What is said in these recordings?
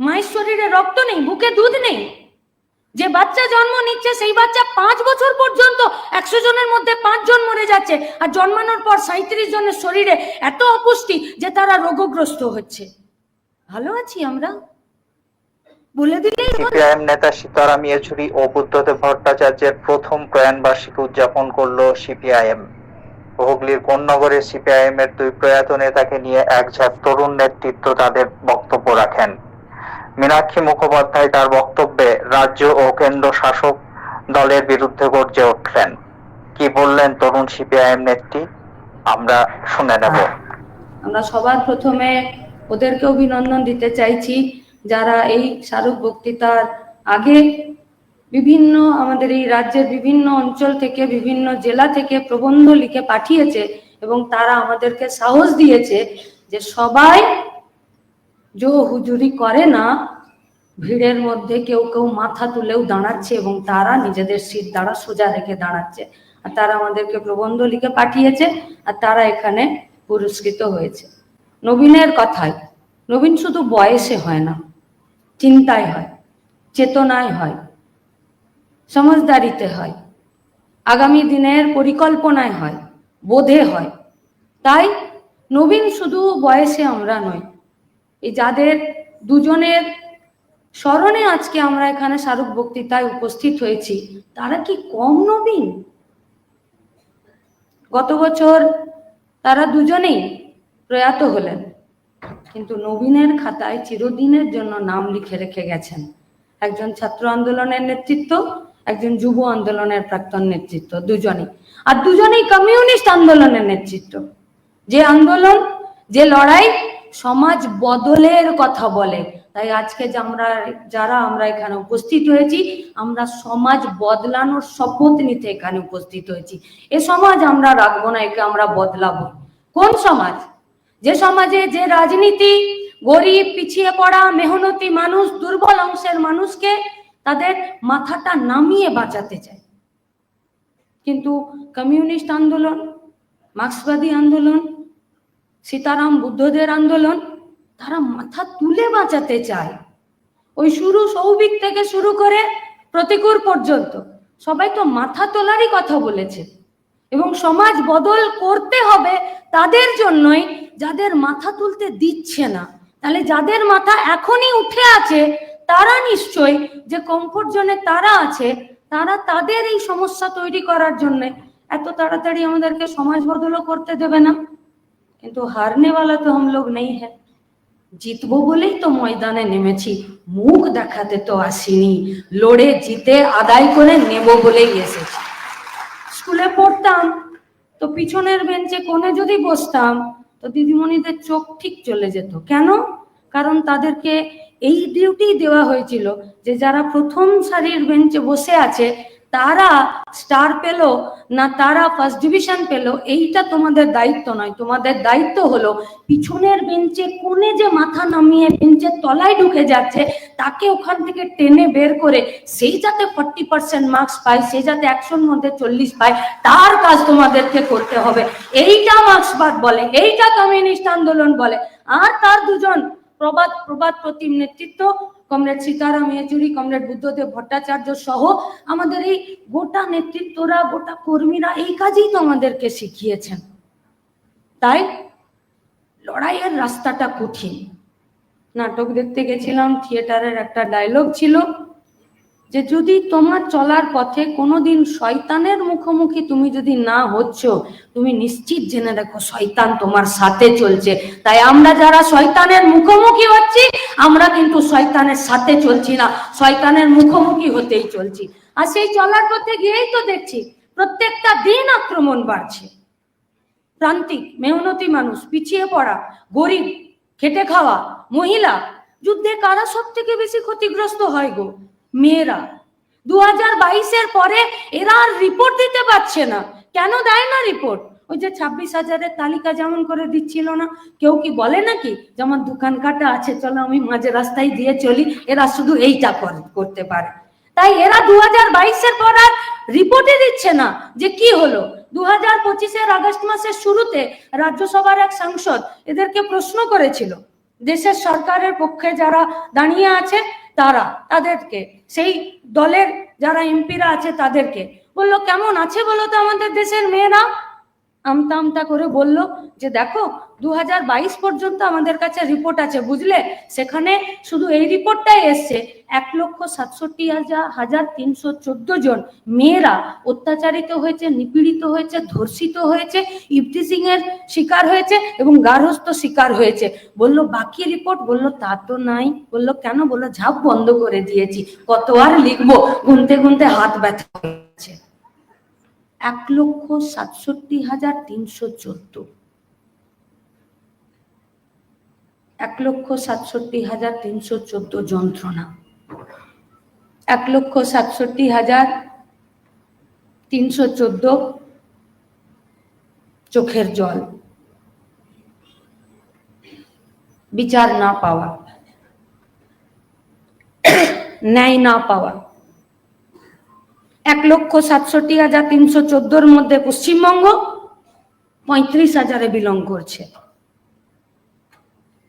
মায়ের শরীরে রক্ত নেই, বুকে দুধ নেই। যে বাচ্চা জন্ম নিচ্ছে, সেই বাচ্চা পাঁচ বছর পর্যন্ত একশো জনের মধ্যে পাঁচ জন মরে যাচ্ছে। আর জন্মানোর পর সাঁত্রিশ জনের শরীরে এত অপুষ্টি যে তারা রোগগ্রস্ত হচ্ছে। ভালো আছি আমরা? বলে দিলেই সিপিআইএম নেতা সীতারাম ইয়েচুরি ও বুদ্ধদেব ভট্টাচার্যের প্রথম প্রয়াণ বার্ষিকী উদযাপন করল সিপিআইএম। হুগলির কোন্নগরে সিপিআইএম এর দুই প্রয়াত নেতাকে নিয়ে এক ঝাঁক তরুণ নেতৃত্ব তাদের বক্তব্য রাখেন। মীনাক্ষী মুখোপাধ্যায় তার বক্তব্যে রাজ্য ও কেন্দ্র শাসক দলের বিরুদ্ধে গর্জে উঠলেন। কি বললেন তরুণ সিপিআইএম নেত্রী? আমরা শুনে নেব। আমরা সবার প্রথমে ওদেরকে অভিনন্দন দিতে চাইছি, যারা এই স্মারক বক্তৃতার আগে বিভিন্ন আমাদের এই রাজ্যের বিভিন্ন অঞ্চল থেকে, বিভিন্ন জেলা থেকে প্রবন্ধ লিখে পাঠিয়েছে এবং তারা আমাদেরকে সাহস দিয়েছে যে সবাই জো হুজুরি করে না ভিড়ের মধ্যে কেউ কেউ মাথা তুলেও দাঁড়াচ্ছে এবং তারা নিজেদের সিট দ্বারা সোজা রেখে দাঁড়াচ্ছে আর তারা আমাদেরকে প্রবন্ধ লিখে পাঠিয়েছে আর তারা এখানে পুরস্কৃত হয়েছে নবীনের কথায় নবীন শুধু বয়সে হয় না চিন্তায় হয় চেতনায় হয় সমঝদারিতে হয়, আগামী দিনের পরিকল্পনায় হয়, বোধে হয়। তাই নবীন শুধু বয়সে আমরা নই এই যাদের দুজনের স্মরণে আজকে আমরা এখানে স্মারক বক্তৃতায় উপস্থিত হয়েছি, তারা কি কম নবীন? গত বছর তারা দুজনেই প্রয়াত হলেন, কিন্তু নবীনের খাতায় চিরদিনের জন্য নাম লিখে রেখে গেছেন। একজন ছাত্র আন্দোলনের নেতৃত্ব, একজন যুব আন্দোলনের প্রাক্তন নেতৃত্ব, দুজনেই। আর দুজনেই কমিউনিস্ট আন্দোলনের নেতৃত্ব। যে আন্দোলন, যে লড়াই সমাজ বদলের কথা বলে। তাই আজকে যে আমরা, যারা আমরা এখানে উপস্থিত হয়েছি, আমরা সমাজ বদলানোর শপথ নিতে এখানে উপস্থিত হয়েছি। এ সমাজ আমরা রাখব না, একে আমরা বদলাবো। কোন সমাজ? যে সমাজে যে রাজনীতি, গরিব, পিছিয়ে পড়া, মেহনতি মানুষ, দুর্বল অংশের মানুষকে তাদের মাথাটা নামিয়ে বাঁচাতে চায়। কিন্তু কমিউনিস্ট আন্দোলন, মার্ক্সবাদী আন্দোলন সীতারাম বুদ্ধদের আন্দোলন তারা মাথা তুলে বাঁচাতে চায়। ওই শুরু সৌভিক থেকে শুরু করে প্রতিকূর পর্যন্ত সবাই তো মাথা তোলারই কথা বলেছে। এবং সমাজ বদল করতে হবে তাদের জন্যই যাদের মাথা তুলতে দিচ্ছে না। তাহলে যাদের মাথা এখনই উঠে আছে, তারা নিশ্চয়ই যে কমফোর্ট জোনে তারা আছে, তারা তাদের এই সমস্যা তৈরি করার জন্য এত তাড়াতাড়ি আমাদেরকে সমাজ বদলও করতে দেবে না। কিন্তু হারনে वाला তো हम लोग नहीं है জিতবো বলেই তো ময়দানে নেমেছি মুখ দেখাতে তো আসিনি লড়ে জিতে আদায় করে নেব বলেই এসেছি স্কুলে পড়তাম তো পিছনের বেঞ্চে কোণে যদি বসতাম তো দিদিমণিদের চোখ ঠিক চলে যেত কেন কারণ তাদেরকে এই ডিউটি দেওয়া হয়েছিল যে যারা প্রথম সারির বেঞ্চে বসে আছে তারা স্টার পেল না তারা ফার্স্ট ডিভিশন পেল, এইটা তোমাদের দায়িত্ব নয়। তোমাদের দায়িত্ব হলো পিছনের বেঞ্চে কোণে যে মাথা নামিয়ে বেঞ্চের তলায় ঢুকে যাচ্ছে, তাকে ওখান থেকে টেনে বের করে সেই যাতে ফর্টি পার্সেন্ট মার্কস পায়, সে যাতে একশোর মধ্যে চল্লিশ পায়, তার কাজ তোমাদেরকে করতে হবে। এইটা মার্ক্সবাদ বলে, এইটা কমিউনিস্ট আন্দোলন বলে। আর তার দুজন প্রবাদ প্রবাদ প্রতিম নেতৃত্ব কমরেড সীতারাম ইয়েচুরি, কমরেড বুদ্ধদেব ভট্টাচার্য সহ আমাদের এই গোটা নেতৃত্বরা, গোটা কর্মীরা এই কাজেই তো আমাদেরকে শিখিয়েছেন। তাই লড়াইয়ের রাস্তাটা কঠিন। নাটক দেখতে গেছিলাম, থিয়েটারের একটা ডায়লগ ছিল। যে যদি তোমার চলার পথে কোনোদিন শয়তানের মুখোমুখি তুমি যদি না হচ্ছ, তুমি নিশ্চিত জেনে দেখো শয়তান তোমার সাথে চলছে। তাই আমরা যারা শয়তানের মুখোমুখি হচ্ছি, আমরা কিন্তু শয়তানের সাথে চলছি না। শয়তানের মুখোমুখি হতেই চলছি। আর সেই চলার পথে গিয়েই তো দেখছি, প্রত্যেকটা দিন আক্রমণ বাড়ছে। প্রান্তিক, মেহনতি মানুষ, পিছিয়ে পড়া, গরিব, খেটে খাওয়া, মহিলা, যুদ্ধে কারা সব থেকে বেশি ক্ষতিগ্রস্ত হয় গো? মেয়েরা। দু হাজার বাইশের পরে এরা আর রিপোর্ট দিতে পারছে না। কেন দেয় না রিপোর্ট ওই যে ছাব্বিশ হাজারের তালিকা যেমন করে দিচ্ছিল না, কেউ কি বলে নাকি? যেমন দোকান কাটা আছে, চলো আমি মাঝে রাস্তায় দিয়ে চলি, এরা শুধু এইটা করে, করতে পারে। তাই এরা দু হাজার বাইশের পর আর রিপোর্টে দিচ্ছে না। যে কি হলো? দু হাজার পঁচিশের আগস্ট মাসের শুরুতে রাজ্যসভার এক সাংসদ এদেরকে প্রশ্ন করেছিল। দেশের সরকারের পক্ষে যারা দাঁড়িয়ে আছে তারা, তাদেরকে। সেই দলের যারা এমপিরা আছে তাদেরকে। বলল, কেমন আছে বলো তো আমাদের দেশের মেয়েরা? আমতা আমতা করে বলল যে দেখো দু হাজার বাইশ পর্যন্ত আমাদের কাছে রিপোর্ট আছে, বুঝলে? সেখানে শুধু এই রিপোর্টটাই এসছে। এক লক্ষ সাতষট্টি হাজার হাজার তিনশো চোদ্দ জন মেয়েরা অত্যাচারিত হয়েছে, নিপীড়িত হয়েছে, ধর্ষিত হয়েছে ইফতিসিং এর শিকার হয়েছে এবং গার্হস্থ শিকার হয়েছে। বলল, বাকি রিপোর্ট বলল, তা তো নাই। বলল, কেন? বলল, ঝাপ বন্ধ করে দিয়েছি। কত আর লিখব? গুনতে গুনতে হাত ব্যথা হয়েছে এক লক্ষ সাতষট্টি হাজার তিনশো চোদ্দ। এক লক্ষ সাতষট্টি হাজার তিনশো চোদ্দ যন্ত্রণা। এক লক্ষ সাতষট্টি হাজার তিনশো চোদ্দ চোখের জল। বিচার না পাওয়া। ন্যায় না পাওয়া। এক লক্ষ সাতষট্টি হাজার তিনশো চোদ্দোর মধ্যে পশ্চিমবঙ্গ পঁয়ত্রিশ হাজারে বিলং করছে।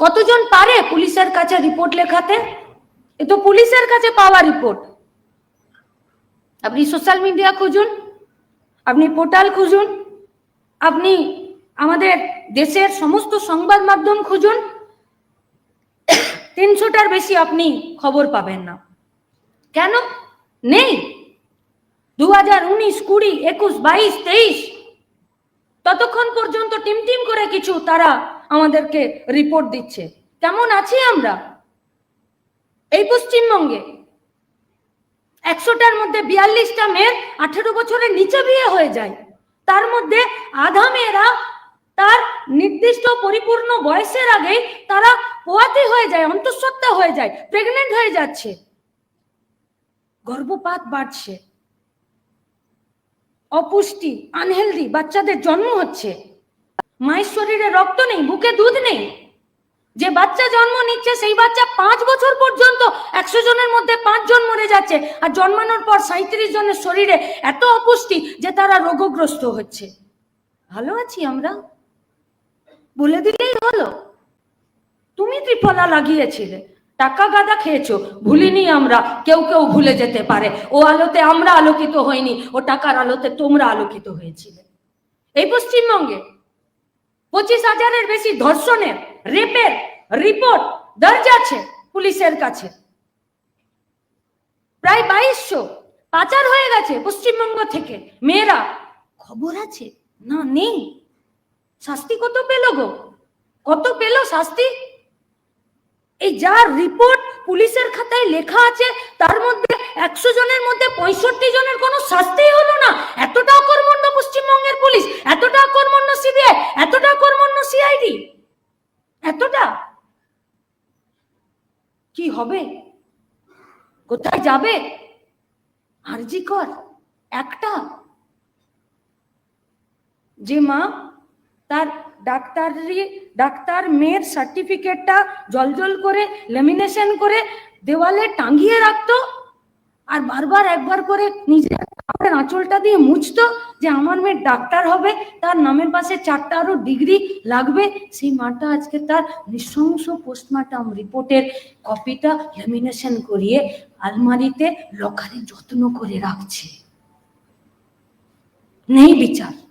কতজন পারে পুলিশের কাছে রিপোর্ট লেখাতে? এ তো পুলিশের কাছে পাওয়া রিপোর্ট। আপনি সোশ্যাল মিডিয়া খুঁজুন, আপনি পোর্টাল খুঁজুন, আপনি আমাদের দেশের সমস্ত সংবাদ মাধ্যম খুঁজুন, তিনশোটার বেশি আপনি খবর পাবেন না। কেন? নেই। দু হাজার উনিশ, কুড়ি, একুশ, বাইশ, তেইশ। ততক্ষণ পর্যন্ত টিম টিম করে কিছু তারা আমাদেরকে রিপোর্ট দিচ্ছে। কেমন আছি আমরা? এই পশ্চিমবঙ্গে একশোটার মধ্যে বিয়াল্লিশটা মেয়ের আঠেরো বছরের নিচে বিয়ে হয়ে যায়। তার মধ্যে আধা মেয়েরা তার নির্দিষ্ট পরিপূর্ণ বয়সের আগেই তারা পোয়াতে হয়ে যায়, অন্তঃসত্ত্বা হয়ে যায় প্রেগনেন্ট হয়ে যাচ্ছে। গর্ভপাত বাড়ছে। অপুষ্টি, আনহেলদি বাচ্চাদের জন্ম হচ্ছে। মায়ের শরীরে রক্ত নেই, বুকে দুধ নেই। যে বাচ্চা জন্ম নিচ্ছে, সেই বাচ্চা পাঁচ বছর পর্যন্ত একশো জনের মধ্যে পাঁচ জন মরে যাচ্ছে আর জন্মানোর পর সাঁত্রিশ জনের শরীরে এত অপুষ্টি যে তারা রোগগ্রস্ত হচ্ছে। ভালো আছি আমরা? বলে দিলেই হলো। তুমি ত্রিফলা লাগিয়েছিলে। টাকা গাদা খেয়েছো? ভুলিনি আমরা। কেউ কেউ ভুলে যেতে পারে। ও আলোতে আমরা আলোকিত হইনি। ও টাকার আলোতে তোমরা আলোকিত হয়েছিলে। এই পশ্চিমবঙ্গে পঁচিশ হাজারের বেশি ধর্ষণের, রেপের রিপোর্ট দর্জ আছে পুলিশের কাছে। প্রায় বাইশশো পাচার হয়ে গেছে পশ্চিমবঙ্গ থেকে। মেয়েরা, খবর আছে? না, নেই। শাস্তি কত পেল গো? কত পেল শাস্তি? এই যার রিপোর্ট পুলিশের খাতায় লেখা আছে, তার মধ্যে একশো জনের মধ্যে পঁয়ষট্টি জনের কোনো শাস্তিই হলো না। এতটা কর্মণ্য পশ্চিমবঙ্গের পুলিশ, এতটা কর্মণ্য সিবিআই এতটা কর্মণ্য সিআইডি এতটা। কি হবে? কোথায় যাবে? আরজি কর, একটা। যে মা তার ডাক্তারি ডাক্তার মেয়ের সার্টিফিকেটটা জলজল করে লেমিনেশন করে, দেওয়ালে টাঙ্গিয়ে রাখতো আর বারবার একবার করে নিজের কাপড়ের আঁচলটা দিয়ে মুছতো যে আমার মেয়ে ডাক্তার হবে, তার নামের পাশে চারটা আরও ডিগ্রি লাগবে। সেই মাটা আজকে তার নৃশংস পোস্টমর্টম রিপোর্টের কপিটা লেমিনেশন করিয়ে আলমারিতে লকারে যত্ন করে রাখছে। নেই বিচার।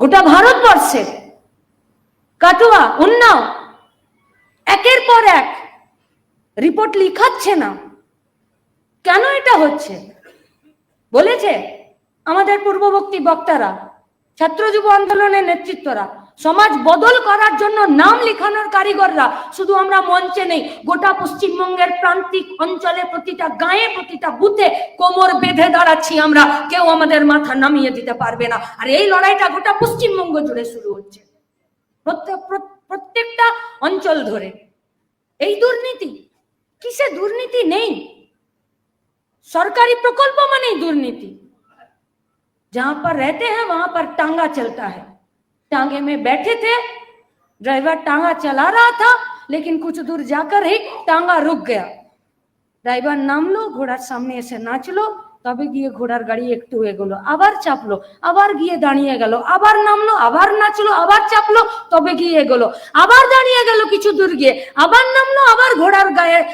গোটা ভারতবর্ষে কাটোয়া, উন্নাও, একের পর এক রিপোর্ট লিখাচ্ছে না। কেন এটা হচ্ছে? বলেছে আমাদের পূর্ববর্তী বক্তারা, ছাত্র যুব আন্দোলনের নেতৃত্বরা। সমাজ বদল করার জন্য নাম লিখানোর কারিগররা শুধু আমরা মঞ্চে নেই গোটা পশ্চিমবঙ্গের প্রান্তিক অঞ্চলে প্রতিটা গায়ে প্রতিটা বুথে কোমর বেঁধে দাঁড়াচ্ছি আমরা কেউ আমাদের মাথা নামিয়ে দিতে পারবে না আর এই লড়াইটা গোটা পশ্চিমবঙ্গ জুড়ে শুরু হচ্ছে প্রত্যেক প্র- প্রত্যেকটা অঞ্চল ধরে এই দুর্নীতি কিসে দুর্নীতি নেই सरकारी प्रकल्प माने दुर्नीति जहां पर रहते हैं वहां पर टांगा चलता है टांगे में बैठे थे। ड्राइवर टांगा चला रहा था, लेकिन कुछ दूर जाकर ही टांगा रुक गया। ड्राइवर नाम लो, घोड़ा सामने से नाच लो। তবে গিয়ে ঘোড়ার গাড়ি একটু এগোলো, আবার চাপলো, আবার গিয়ে দাঁড়িয়ে গেল, আবার নামলো, আবার নাচলো, আবার চাপলো, তবে গিয়ে এগোলো, আবার দাঁড়িয়ে গেল কিছু দূর গিয়ে, আবার নামলো, আবার ঘোড়ার গায়ে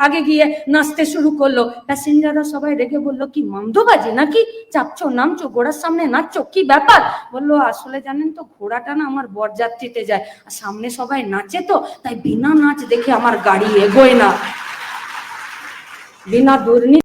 আগে- গিয়ে নাচতে শুরু করল। প্যাসেঞ্জাররা সবাই রেগে বলল, কি মন্দবাজি নাকি? চাপছো, নামছো, ঘোড়ার সামনে নাচছো, কি ব্যাপার? বলল, আসলে জানেন তো, ঘোড়াটা না আমার বরযাত্রীতে যায়, আর সামনে সবাই নাচে তো, তাই বিনা নাচ দেখে আমার গাড়ি এগোয় না। বিনা দুর্নীতি